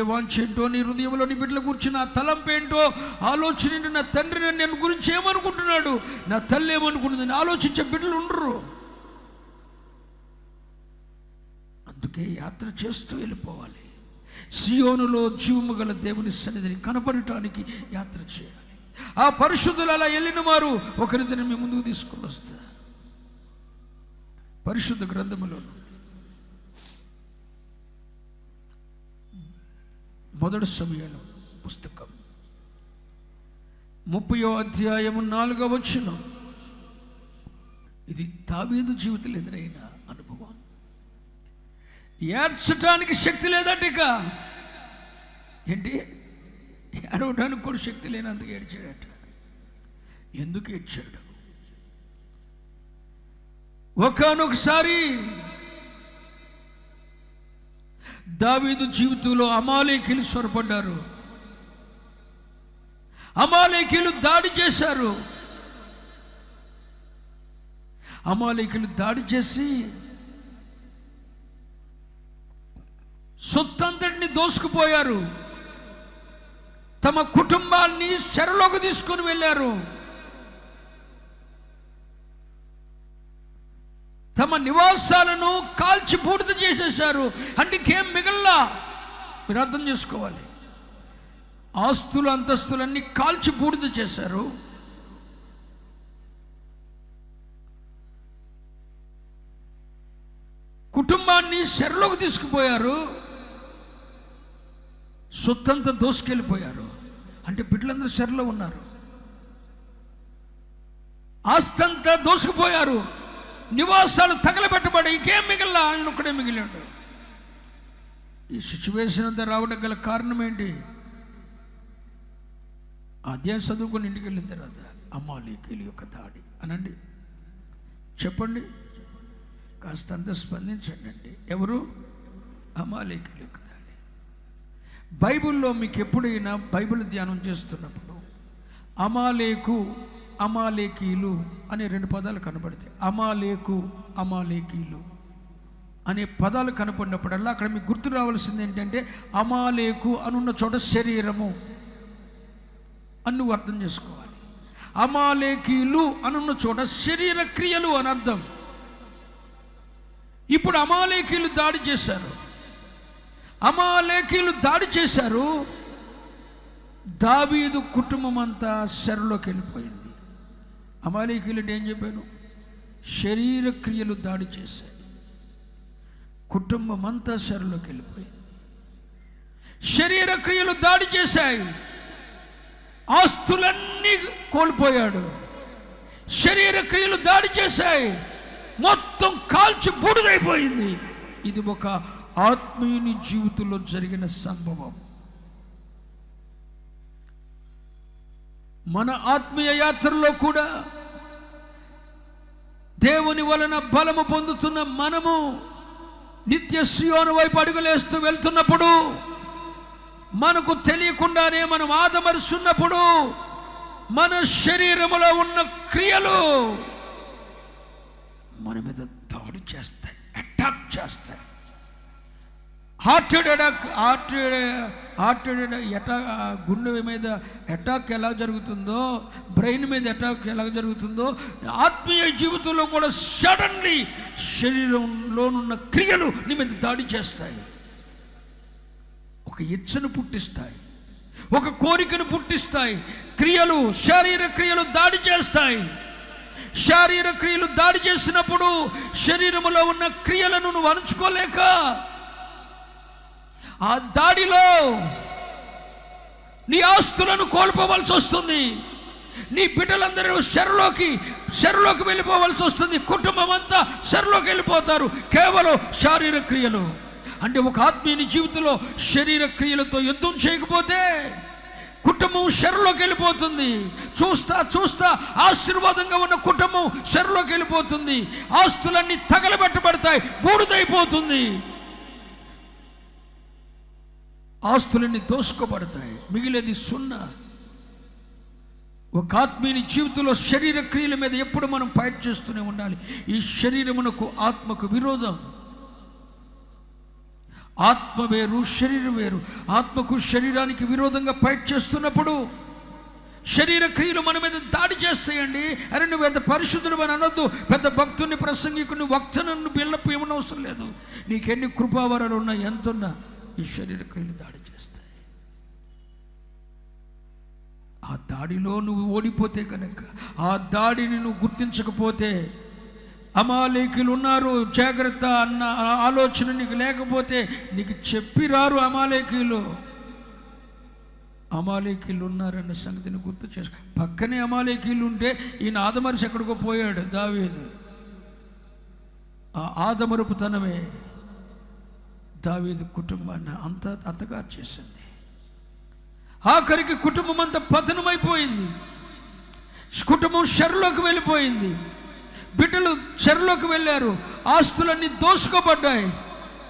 వాంఛ ఏంటో నీ హృదయంలో నీ బిడ్డల గురించి నా తలంపు ఏంటో ఆలోచన ఏంటో నా తండ్రి నన్ను నేను గురించి ఏమనుకుంటున్నాడు? నా తల్లి ఏమనుకుంటుంది? ఆలోచించే బిడ్డలు ఉండరు. అందుకే యాత్ర చేస్తూ వెళ్ళిపోవాలి. సియోనులో జీవము గల దేవుని సన్నిధిని కనపడటానికి యాత్ర చేయాలి. ఆ పరిశుద్ధులు అలా వెళ్ళిన వారు ఒకరిద్దరిని మీ ముందుకు తీసుకుని వస్తారు. పరిశుద్ధ గ్రంథములో మొదటి సమయంలో పుస్తకం. ముప్పయో అధ్యాయము నాలుగో వచ్చిన ఇది తాబీదు జీవితంలో ఎదురైన అనుభవం. ఏడ్చడానికి శక్తి లేదట ఇక. ఏంటి? ఏడవడానికి కూడా శక్తి లేనందుకు ఏడ్చాడట. ఎందుకు ఏడ్చాడు? ఒకనొకసారి దావీదు జీవితంలో అమాలేకీలు స్వరపడ్డారు. అమాలేకీలు దాడి చేశారు. అమాలేకీలు దాడి చేసి సొత్తంతటిని దోసుకుపోయారు. తమ కుటుంబాన్ని చెరలోకి తీసుకొని వెళ్ళారు. తమ నివాసాలను కాల్చి బూడిద చేసేశారు. అంటే ఇంకేం మిగల్లా మీరు అర్థం చేసుకోవాలి. ఆస్తులు అంతస్తులన్నీ కాల్చి బూడిద చేశారు. కుటుంబాన్ని శరలోకి తీసుకుపోయారు. సొత్తంతా దోసుకెళ్ళిపోయారు. అంటే బిడ్డలందరూ శరలో ఉన్నారు. ఆస్తంతా దోసుకుపోయారు. నివాసాలు తగలబెట్టబడి ఇంకేం మిగిలిన ఆయన ఒక్కడే మిగిలిండు. ఈ సిచ్యువేషన్ అంతా రావడం గల కారణం ఏంటి? అధ్యాయం చదువుకొని ఇంటికి వెళ్ళిన తర్వాత అమ్మాలికీలు యొక్క దాడి అనండి. చెప్పండి. కాస్తంత స్పందించండి అండి ఎవరు? అమాలేకుల యొక్క దాడి. బైబిల్లో మీకు ఎప్పుడైనా బైబిల్ ధ్యానం చేస్తున్నప్పుడు అమాలేకు అమాలేకీలు అనే రెండు పదాలు కనబడతాయి అమాలేకు అమాలేకీలు అనే పదాలు కనపడినప్పుడల్లా అక్కడ మీకు గుర్తు రావాల్సింది ఏంటంటే అమాలేకు అనున్న చోట శరీరము అని నువ్వు అర్థం చేసుకోవాలి. అమాలేకీలు అనున్న చోట శరీర క్రియలు అని అర్థం. ఇప్పుడు అమాలేకీలు దాడి చేశారు. అమాలేకీలు దాడి చేశారు. దావీదు కుటుంబం అంతా శరలోకి వెళ్ళిపోయింది. అమాలేకీలు ఏం చెప్పాను? శరీర క్రియలు దాడి చేశాయి. కుటుంబం అంతా శరలోకి వెళ్ళిపోయింది. శరీర క్రియలు దాడి చేశాయి. ఆస్తులన్నీ కోల్పోయాడు. శరీర క్రియలు దాడి చేశాయి. మొత్తం కాల్చి బూడిదైపోయింది. ఇది ఒక ఆత్మీయుని జీవితంలో జరిగిన సంభవం. మన ఆత్మీయ యాత్రలో కూడా దేవుని వలన బలము పొందుతున్న మనము నిత్య శియోను వైపు అడుగులేస్తూ వెళ్తున్నప్పుడు మనకు తెలియకుండానే మనం ఆదమరుస్తున్నప్పుడు మన శరీరములో ఉన్న క్రియలు మన మీద దాడి చేస్తాయి అటాక్ చేస్తాయి. Heart attack heart heart attack గుండె మీద అటాక్ ఎలా జరుగుతుందో బ్రెయిన్ మీద అటాక్ ఎలా జరుగుతుందో ఆత్మీయ జీవితంలో కూడా సడన్లీ శరీరంలోనున్న క్రియలు నీ మీద దాడి చేస్తాయి. ఒక ఇచ్చను పుట్టిస్తాయి. ఒక కోరికను పుట్టిస్తాయి. క్రియలు శారీర క్రియలు దాడి చేస్తాయి. శారీర క్రియలు దాడి చేసినప్పుడు శరీరంలో ఉన్న క్రియలను నువ్వు అణుచుకోలేక ఆ దాడిలో నీ ఆస్తులను కోల్పోవలసి వస్తుంది. నీ బిడ్డలందరూ శరలోకి శరలోకి వెళ్ళిపోవలసి వస్తుంది. కుటుంబం అంతా శరలోకి వెళ్ళిపోతారు. కేవలం శారీర క్రియలు అంటే ఒక ఆత్మీయుని జీవితంలో శరీర క్రియలతో యుద్ధం చేయకపోతే కుటుంబం శరలోకి వెళ్ళిపోతుంది. చూస్తా చూస్తా ఆశీర్వాదంగా ఉన్న కుటుంబం శరలోకి వెళ్ళిపోతుంది. ఆస్తులన్నీ తగలబెట్టబడతాయి. బూడిదైపోతుంది. ఆస్తులన్నీ దోసుకోబడతాయి మిగిలేది సున్నా. ఒక ఆత్మీయుని జీవితంలో శరీర క్రియల మీద ఎప్పుడు మనం ఫైట్ చేస్తూనే ఉండాలి. ఈ శరీరమునకు ఆత్మకు విరోధం. ఆత్మ వేరు శరీరం వేరు. ఆత్మకు శరీరానికి విరోధంగా ఫైట్ చేస్తున్నప్పుడు శరీర క్రియలు మన మీద దాడి చేస్తాయండి. అరే నువ్వు పెద్ద పరిశుద్ధుడు అని అనొద్దు. పెద్ద భక్తుని ప్రసంగికుని వక్తను బిల్లపు ఏమని అవసరం లేదు. నీకెన్ని కృపావరాలు ఉన్నాయి ఎంతున్నా. ఈ శరీర క్రియలు దాడి చేస్తాయి. ఆ దాడిలో నువ్వు ఓడిపోతే కనుక ఆ దాడిని నువ్వు గుర్తించకపోతే అమాలేకులు ఉన్నారు జాగ్రత్త అన్న ఆలోచన నీకు లేకపోతే నీకు చెప్పిరారు అమాలేకీలు అమాలేకీలు ఉన్నారన్న సంగతిని గుర్తు చేసుకో. పక్కనే అమాలేకీలు ఉంటే ఈయన ఆదమరిసి ఎక్కడికో పోయాడు దావేదు. ఆ ఆదమరుపుతనమే దావీదు కుటుంబాన్ని అంత అంతగా చేసింది. ఆఖరికి కుటుంబం అంతా పతనమైపోయింది. కుటుంబం షర్లోకి వెళ్ళిపోయింది. బిడ్డలు చెరలోకి వెళ్ళారు. ఆస్తులన్నీ దోసుకోబడ్డాయి.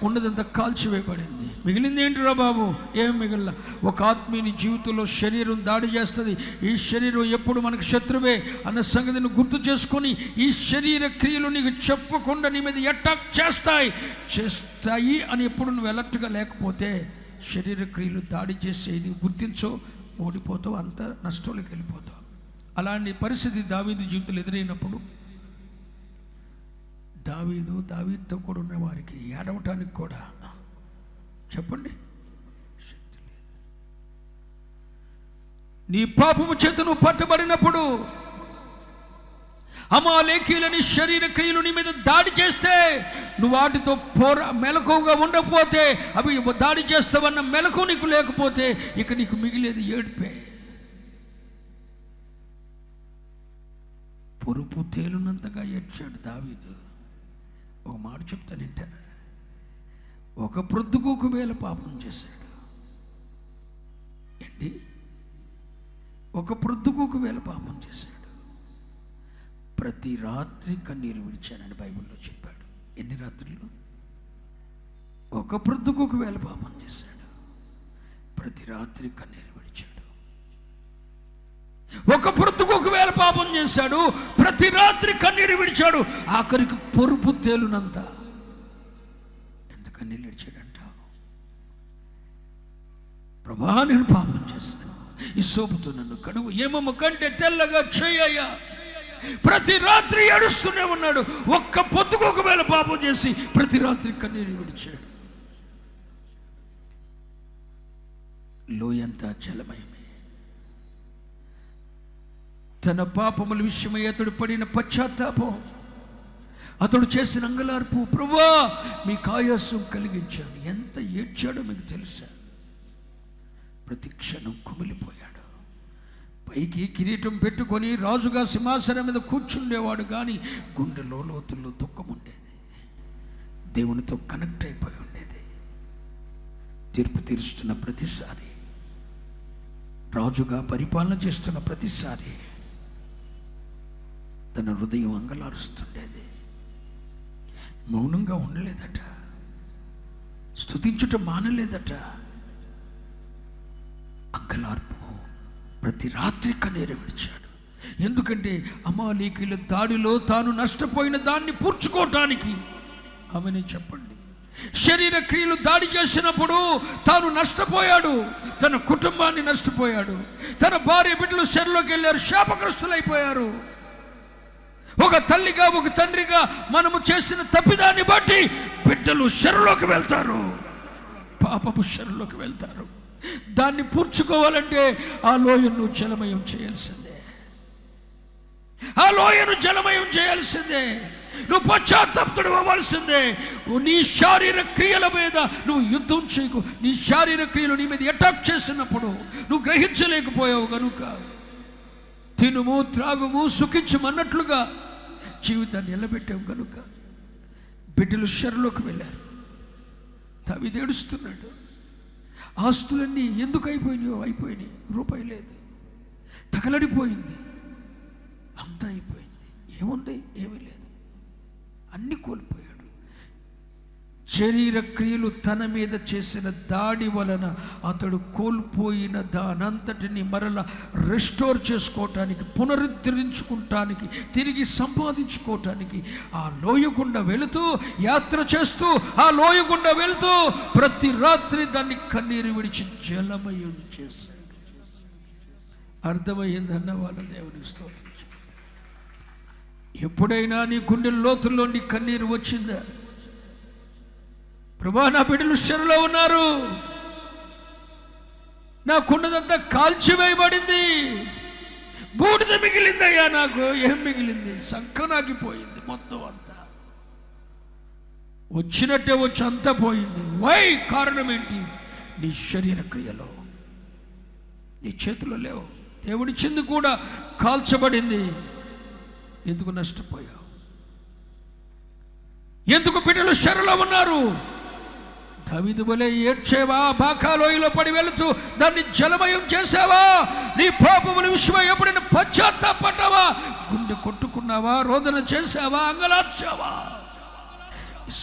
ఉన్నదంతా కాల్చివేయబడింది. మిగిలింది ఏంటిరా బాబు? ఏం మిగిలిన? ఒక ఆత్మీయుని జీవితంలో శరీరం దాడి చేస్తుంది. ఈ శరీరం ఎప్పుడు మనకు శత్రువే అన్న సంగతిని గుర్తు చేసుకొని ఈ శరీర క్రియలు నీకు చెప్పకుండా నీ మీద అటాక్ చేస్తాయి. చేస్తాయి అని ఎప్పుడు నువ్వు ఎలర్ట్గా లేకపోతే శరీర క్రియలు దాడి చేసే నీవు గుర్తించో ఓడిపోతావు అంత నష్టంలోకి వెళ్ళిపోతావు. అలాంటి పరిస్థితి దావీదు జీవితంలో ఎదురైనప్పుడు దావీదు దావీదుతో కూడా ఉన్నవారికి ఏడవటానికి కూడా చెప్పండి. శక్తి లేదు. నీ పాపము చేత నువ్వు పట్టబడినప్పుడు అమాలేకీలని శరీర క్రియలు నీ మీద దాడి చేస్తే నువ్వు వాటితో పోరా మెలకువగా ఉండకపోతే అవి దాడి చేస్తావన్న మెలకు నీకు లేకపోతే ఇక నీకు మిగిలేది ఏడిపే. పొరుపు తేలునంతగా ఏడ్చాడు దావీదు. ఒక మాట చెప్తాను ఒక ప్రొద్దుకు ఒక పాపం చేశాడు. ఏంటి? ఒక ప్రొద్దుకు ఒక పాపం చేశాడు. ప్రతి రాత్రి కన్నీరు విడిచానని బైబిల్లో చెప్పాడు. ఎన్ని రాత్రులు? ఒక ప్రొద్దుకు ఒకవేళ పాపం చేశాడు. ప్రతి రాత్రి కన్నీరు విడిచాడు. ఒక పొద్దుకు ఒకవేళ పాపం చేశాడు. ప్రతి రాత్రి కన్నీరు విడిచాడు. ఆఖరికి పొరుపు తేలునంతా కన్నీళ్ళు విడిచాడంటావు ప్రభా నేను పాపం చేశాను. ఈ సోపుతో నన్ను కడుగు. ఏమమ్మ కంటే తెల్లగా చేయయ్యా ప్రతి రాత్రి ఏడుస్తూనే ఉన్నాడు. ఒక్క పొత్తుకు ఒకవేళ పాపం చేసి ప్రతి రాత్రి కన్నీరు విడిచాడు. లోయంతా జలమయమే. తన పాపముల విషయమై అతడు పడిన పశ్చాత్తాపం అతడు చేసిన అంగలార్పు. ప్రభా మీ కాయాసం కలిగించాను. ఎంత ఏడ్చాడో మీకు తెలుసా? ప్రతి క్షణం కుమిలిపోయాడు. పైకి కిరీటం పెట్టుకొని రాజుగా సింహాసనం మీద కూర్చుండేవాడు కానీ గుండెలో లోతుల్లో దుఃఖం ఉండేది దేవునితో కనెక్ట్ అయిపోయి ఉండేది. తీర్పు తీరుస్తున్న ప్రతిసారి రాజుగా పరిపాలన చేస్తున్న ప్రతిసారి తన హృదయం అంగలారుస్తుండేది. మౌనంగా ఉండలేదట. స్థుతించుట మానలేదట. అక్కలార్పు ప్రతి రాత్రి కన్నీరు విడిచాడు. ఎందుకంటే అమాలీకుల దాడిలో తాను నష్టపోయిన దాన్ని పూడ్చుకోవటానికి ఆమెనే చెప్పండి. శరీర క్రియలు దాడి చేసినప్పుడు తాను నష్టపోయాడు. తన కుటుంబాన్ని నష్టపోయాడు. తన భార్య బిడ్డలు చెరలోకి వెళ్ళారు. శాపగ్రస్తులైపోయారు. ఒక తల్లిగా ఒక తండ్రిగా మనము చేసిన తప్పిదాన్ని బట్టి బిడ్డలు చెరులోకి వెళ్తారు. పాపపు చెరులోకి వెళ్తారు. దాన్ని పూడ్చుకోవాలంటే ఆ లోయను జలమయం చేయాల్సిందే. ఆ లోయను జలమయం చేయాల్సిందే. నువ్వు పశ్చాత్తాప్తుడు అవ్వాల్సిందే. నీ శారీర క్రియల మీద నువ్వు యుద్ధం చేయకు. నీ శారీర క్రియలు నీ మీద అటాక్ చేసినప్పుడు నువ్వు గ్రహించలేకపోయావు కనుక తినుము త్రాగుము సుఖించమన్నట్లుగా జీవితాన్ని నిలబెట్టావు కనుక బిడ్డలు షర్లోకి వెళ్ళారు. తవి ఏడుస్తున్నాడు. ఆస్తులన్నీ ఎందుకు అయిపోయినాయో అయిపోయినాయి. రూపాయి లేదు. తగలడిపోయింది. అంతా అయిపోయింది. ఏముంది? ఏమీ లేదు. అన్నీ కోల్పోయింది శరీర క్రియలు తన మీద చేసిన దాడి వలన అతడు కోల్పోయిన దానంతటిని మరల రెస్టోర్ చేసుకోవటానికి పునరుద్ధరించుకుంటానికి తిరిగి సంపాదించుకోవటానికి ఆ లోయ గుండా వెళుతూ యాత్ర చేస్తూ ఆ లోయ గుండా వెళుతూ ప్రతి రాత్రి దాన్ని కన్నీరు విడిచి జలమయం చేశాడు. అర్థమయ్యిందన్న వాళ్ళ దేవుని స్తోత్రం. ఎప్పుడైనా నీ గుండె లోతుల్లో నీ కన్నీరు వచ్చిందా? ప్రభా నా బిడ్డలు చెరులో ఉన్నారు. నా కుండదంతా కాల్చివేయబడింది. బూడిద మిగిలిందయ్యా నాకు ఏం మిగిలింది? సంకనాగిపోయింది మొత్తం అంతా. వచ్చినట్టే వచ్చి అంతా పోయింది. వై కారణం ఏంటి? నీ శరీర క్రియలో. నీ చేతిలో లేవు. దేవుడిచ్చింది కూడా కాల్చబడింది. ఎందుకు నష్టపోయావు? ఎందుకు బిడ్డలు శరలో ఉన్నారు? దవిదు వలె ఏడ్చేవా? బాకాలోయలో పడి వెళుతూ దాన్ని జలమయం చేసావా? నీ పాపములు విషయమై ఎప్పుడైనా పశ్చాత్తాపడ్డావా? గుండె కొట్టుకున్నావా? రోదన చేసావా అంగలార్చావా? ఈ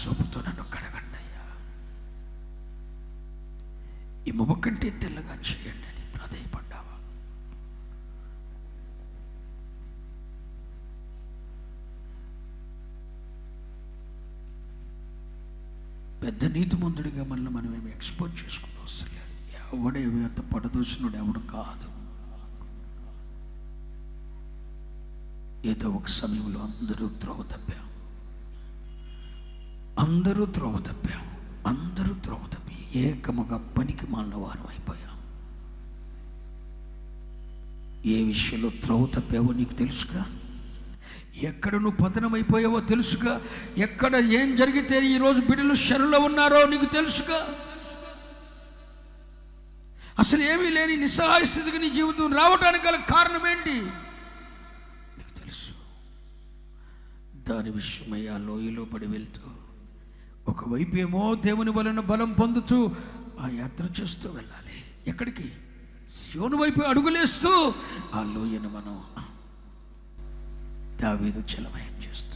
నన్ను కడగండి అయ్యా. ఈ మొమ్మ కంటే తెల్లగా చేయండి అని ప్రాధాయపడ్డా పెద్ద నీతిమంతుడిగా మనల్ని మనం ఏమి ఎక్స్పోజ్ చేసుకుని అవసరం లేదు. ఎవడేమి అంత పడదూసినోడు ఎవడు కాదు. ఏదో ఒక సమయంలో అందరూ త్రోవ తప్పాం. అందరూ త్రోవ తప్పాం. అందరూ త్రోవ తప్పి. ఏకముగా పనికి మాలిన వారం అయిపోయాం. ఏ విషయంలో త్రోవ తప్పావో నీకు తెలుసుగా? ఎక్కడ నువ్వు పతనమైపోయావో తెలుసుగా. ఎక్కడ ఏం జరిగితే ఈరోజు బిడ్డలు శరులో ఉన్నారో నీకు తెలుసుగా. అసలు ఏమీ లేని నిస్సహాయ స్థితికి నీ జీవితం రావడానికి గల కారణం ఏంటి? నీకు తెలుసు. దాని విషయమై ఆ లోయలో పడి వెళ్తూ ఒకవైపు ఏమో దేవుని వలన బలం పొందుతూ ఆ యాత్ర చేస్తూ వెళ్ళాలి. ఎక్కడికి? శివుని వైపు అడుగులేస్తూ ఆ లోయను మనం దావీదు చెలమయం చేస్తుంది